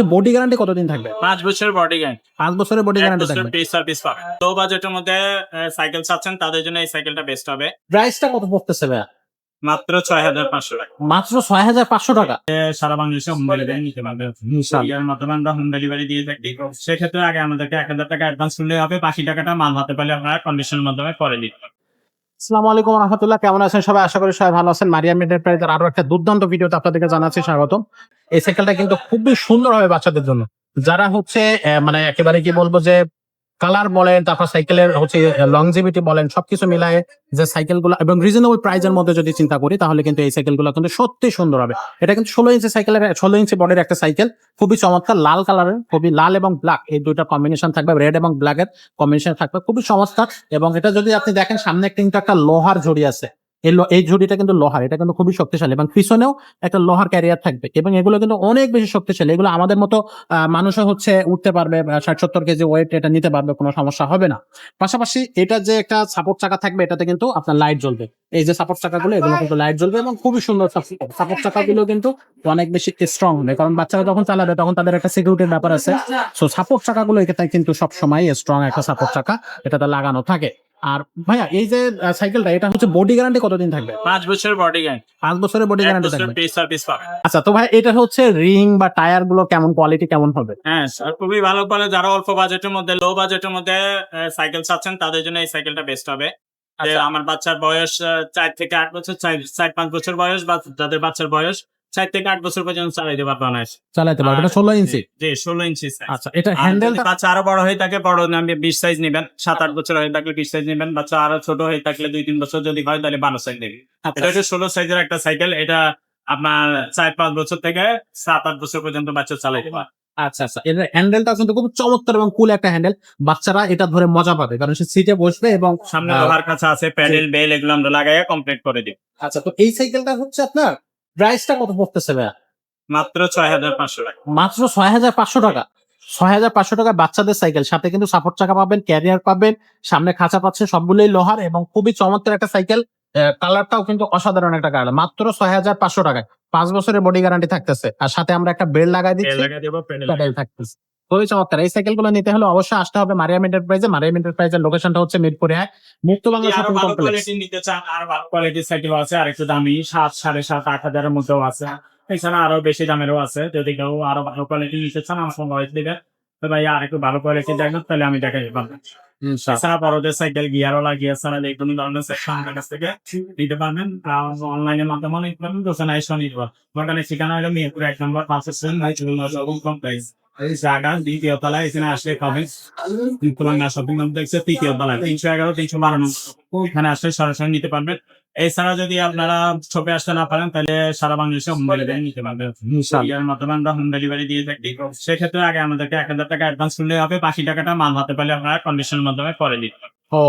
হচ্ছে body guarantee কতদিন থাকবে? পাঁচ বছর বডি গ্যান পাঁচ বছরের বডি গ্যারান্টি থাকবে। ফ্রি সার্ভিস পাবে। লো বাজেটের মধ্যে সাইকেল চাচ্ছেন তাদের জন্য এই সাইকেলটা বেস্ট হবে। প্রাইসটা কত পড়তেছে ভাইয়া? মাত্র ছয় হাজার পাঁচশো টাকা। মাত্র ছয় হাজার পাঁচশো টাকা? সারা বাংলাদেশে হোম ডেলিভারি নিতে পারবে। ইয়ার মাধ্যমে আমরা হোম ডেলিভারি দিয়ে থাকি। সেক্ষেত্রে আগে আমাদেরকে এক হাজার টাকা অ্যাডভান্স করলে হবে। বাকি টাকাটা মাল হাতে পারলে আমরা কন্ডিশনের মাধ্যমে পরে দিতে। আসসালামু আলাইকুম রহমতুল্লাহ, কেমন আছেন সবাই? আশা করি সবাই ভালো আছেন। মারিয়াম এন্টারপ্রাইজের আরও একটা দুর্দান্ত ভিডিওতে আপনাদেরকে জানাচ্ছি স্বাগত এই সাইকেলটা কিন্তু খুবই সুন্দর হবে বাচ্চাদের জন্য। যারা হচ্ছে মানে একেবারে কি বলব যে কালার বলেন, তারপর সাইকেলের হচ্ছে লংজিভিটি বলেন, সবকিছু মিলায় যে সাইকেলগুলো এবং রিজনেবল প্রাইজের মধ্যে যদি চিন্তা করি, তাহলে কিন্তু এই সাইকেলগুলো কিন্তু সত্যি সুন্দর হবে। এটা কিন্তু ষোলো ইঞ্চি সাইকেলের, ষোলো ইঞ্চি বডির একটা সাইকেল, খুবই চমৎকার, লাল কালারের, খুবই লাল এবং ব্ল্যাক এই দুইটা কম্বিনেশন থাকবে রেড এবং ব্ল্যাক এর কম্বিনেশন থাকবে, খুবই চমৎকার। এবং এটা যদি আপনি দেখেন, সামনে কিন্তু একটা লোহার ঝুড়ি আছে। এই ঝুড়িটা কিন্তু লোহার, এটা কিন্তু খুবই শক্তিশালী এবং পিছনেও একটা লোহার ক্যারিয়ার থাকবে এবং এগুলো কিন্তু অনেক বেশি শক্তিশালী। এগুলো আমাদের মতো মানুষও হচ্ছে উঠতে পারবে ষাট সত্তর কেজি ওয়েট এটা নিতে পারবে, কোনো সমস্যা হবে না। পাশাপাশি এটা যে একটা সাপোর্ট চাকা থাকবে, এটাতে কিন্তু আপনার লাইট জ্বলবে। এই যে সাপোর্ট চাকাগুলো, এগুলো কিন্তু লাইট জ্বলবে এবং খুবই সুন্দর সাপোর্ট চাকাগুলো কিন্তু অনেক বেশি স্ট্রং হবে। কারণ বাচ্চারা যখন চালাবে, তখন তাদের একটা সিকিউরিটির ব্যাপার আছে। সো সাপোর্ট চাকাগুলো এখানে কিন্তু সবসময় স্ট্রং একটা সাপোর্ট চাকা, এটাতে লাগানো থাকে। আর ভাইয়া এই যে সাইকেলটা এটা হচ্ছে বডি গ্যারান্টি কতদিন থাকবে? পাঁচ বছরের বডি গ্যান পাঁচ বছরের বডি গ্যারান্টি থাকবে। সার্ভিস পাবে। আচ্ছা তো ভাই এটা হচ্ছে রিং বা টায়ারগুলো কেমন কোয়ালিটি কেমন হবে? হ্যাঁ স্যার খুবই ভালো বলে যারা অল্প বাজেটের মধ্যে লো বাজেটের মধ্যে সাইকেল চাচ্ছেন তাদের জন্য এই সাইকেলটা বেস্ট হবে। আচ্ছা। আমার বাচ্চার বয়স চার থেকে আট বছর চার চার পাঁচ বছর বয়স বা যাদের বাচ্চার বয়স চার থেকে আট বছর পর্যন্ত চালাইতে পারবে অনায়াসে। চালাইতে পারবে। এটা ষোলো ইঞ্চি? জি ষোলো ইঞ্চি আচ্ছা এটা হ্যান্ডেলটা বাচ্চা আরও বড় হয়ে থাকে বড় নামে বিশ সাইজ নেবেন সাত আট বছর হয়ে থাকলে বিশ সাইজ নেবেন বাচ্চা আরও ছোট হয়ে থাকলে দুই তিন বছর যদি হয় তাহলে বারো সাইজ নেবেন। এটা হচ্ছে ষোলো সাইজের একটা সাইকেল এটা আপনার চার পাঁচ বছর থেকে সাত আট বছর পর্যন্ত বাচ্চা চালাইতে পারে আচ্ছা আচ্ছা। এর হ্যান্ডেলটা কিন্তু খুব চমৎকার এবং কুল একটা হ্যান্ডেল বাচ্চারা এটা ধরে মজা পাবে কারণ সে সিটে বসবে এবং সামনে লোহার কাছে আছে প্যাডেল বেল এগুলো আমরা লাগাইয়া কমপ্লিট করে দিই আচ্ছা তো এই সাইকেলটা হচ্ছে আপনার প্রাইসটা কত পড়তেছে ভাইয়া? মাত্র ছয় হাজার পাঁচশো টাকা। মাত্র ছয় হাজার পাঁচশো টাকা। ছয় হাজার পাঁচশো টাকা বাচ্চাদের সাইকেল। সাথে কিন্তু সাপোর্ট চাকা পাবেন ক্যারিয়ার পাবেন সামনে খাঁচা পাচ্ছে সবগুলোই লোহার এবং খুবই চমৎকার একটা সাইকেল। কালারটাও কিন্তু অসাধারণ একটা কালার মাত্র ছয় হাজার পাঁচশো টাকায়। পাঁচ বছরের বডি গ্যারান্টি থাকতেছে। আর সাথে আমরা একটা বেল্ট লাগাই দিচ্ছি। থাকতেছে। খুবই চমৎকার। এই সাইকেলগুলো নিতে হলে অবশ্যই আসতে হবে মারিয়াম এন্টারপ্রাইজে মারিয়াম এন্টারপ্রাইজের লোকেশনটা হচ্ছে মিরপুরে এক। মুক্ত বাংলা শপিং কমপ্লেক্স নিতে চান আর ভালো কোয়ালিটির সাইকেল আছে আর একটু দামি সাত সাড়ে সাত আট হাজারের মধ্যেও আছে। এছাড়া আরও বেশি দামেরও আছে। যদি কেউ আরও ভালো কোয়ালিটি নিতে চান আমার সঙ্গে হয়েছে দিবে তো ভাই আর একটু ভালো কোয়ালিটি দেখেন তাহলে আমি দেখাই পারব এছাড়া বড়দের সাইকেল গিয়ারওয়ালা গিয়ার ছাড়া যে কোনো ধরনের সাইকেল আমার কাছ থেকে নিতে পারবেন। অনলাইনের মাধ্যমে নিতে পারবেন দোকানে এসে পারবেন। ঠিকানা হলো মিরপুর এক নম্বর পাঁচশো শপিং কমপ্লেক্স জায়গা দ্বিতীয় তলায় এখানে আসলে পাবেন তুলনা শপিং কমপ্লেক্সে তৃতীয় তলায়। তিনশো এগারো তিনশো বারো এখানে আসলে সরাসরি নিতে পারবেন এছাড়া যদি আপনারা ছবি আসতে না পারেন তাহলে সারা বাংলাদেশে হোম ডেলিভারি নিতে পারবেন ইয়ার মাধ্যমে আমরা হোম ডেলিভারি দিয়ে থাকি। সেক্ষেত্রে আগে আমাদেরকে এক হাজার টাকা অ্যাডভান্স করলে হবে। বাকি টাকাটা মাল হাতে পারলে আপনারা কন্ডিশনের মাধ্যমে পরে দিতে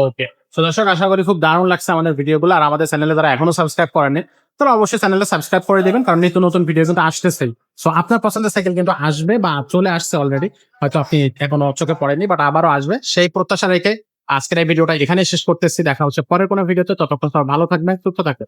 ওকে তো দর্শক আশা করি খুব দারুণ লাগছে আমাদের ভিডিওগুলো। আর আমাদের চ্যানেলে যারা এখনও সাবস্ক্রাইব করেনি তারা অবশ্যই চ্যানেলটা সাবস্ক্রাইব করে দেবেন। কারণ নিত্য নতুন ভিডিও কিন্তু আসতেছেই। সো আপনার পছন্দের সাইকেল কিন্তু আসবে বা চলে আসছে অলরেডি হয়তো আপনি এখনও চোখে পড়েনি বাট আবারও আসবে। সেই প্রত্যাশা রেখে আজকের এই ভিডিওটা এখানে শেষ করতেছি। দেখা হচ্ছে পরের কোনো ভিডিওতে। ততক্ষণ সব ভালো থাকবে সুস্থ থাকবেন।